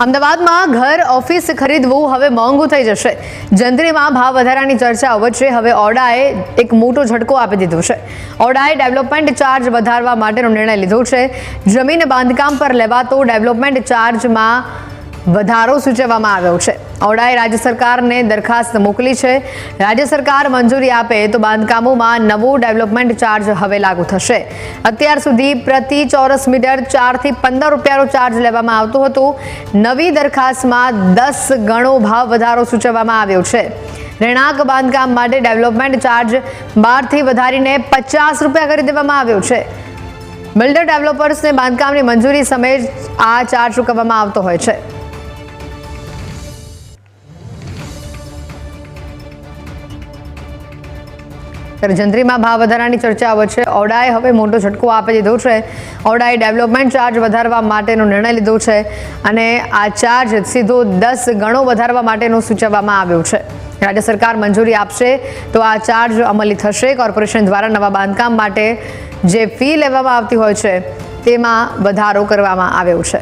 અમદાવાદમાં ઘર, ઓફિસ ખરીદવું હવે મોંઘું થઈ જશે. જંત્રીમાં ભાવ વધારાની ચર્ચા વચ્ચે હવે ઓડાએ એક મોટો ઝટકો આપી દીધો છે. ઓડાએ ડેવલપમેન્ટ ચાર્જ વધારવા માટેનો નિર્ણય લીધો છે. જમીન બાંધકામ પર લેવાતો ડેવલપમેન્ટ ચાર્જમાં વધારો સૂચવવામાં આવ્યો છે. ઓડાએ રાજ્ય સરકારને દરખાસ્ત મોકલી છે. રાજ્ય સરકાર મંજૂરી આપે તો બાંધકામોમાં નવો ડેવલપમેન્ટ ચાર્જ હવે લાગુ થશે. અત્યાર સુધી પ્રતિ ચોરસ મીટર ચારથી પંદર રૂપિયાનો ચાર્જ લેવામાં આવતો હતો. નવી દરખાસ્તમાં દસ ગણો ભાવ વધારો સૂચવવામાં આવ્યો છે. રહેણાંક બાંધકામ માટે ડેવલપમેન્ટ ચાર્જ બારથી વધારીને પચાસ રૂપિયા કરી દેવામાં આવ્યો છે. બિલ્ડર ડેવલપર્સને બાંધકામની મંજૂરી સમયે આ ચાર્જ ચૂકવવામાં આવતો હોય છે. ત્યારે જંત્રીમાં ભાવ વધારાની ચર્ચા વચ્ચે ઓડાએ હવે મોટો ઝટકો આપી દીધો છે. ઓડાએ ડેવલપમેન્ટ ચાર્જ વધારવા માટેનો નિર્ણય લીધો છે અને આ ચાર્જ સીધો દસ ગણો વધારવા માટેનો સૂચવવામાં આવ્યો છે. રાજ્ય સરકાર મંજૂરી આપશે તો આ ચાર્જ અમલી થશે. કોર્પોરેશન દ્વારા નવા બાંધકામ માટે જે ફી લેવામાં આવતી હોય છે તેમાં વધારો કરવામાં આવ્યો છે.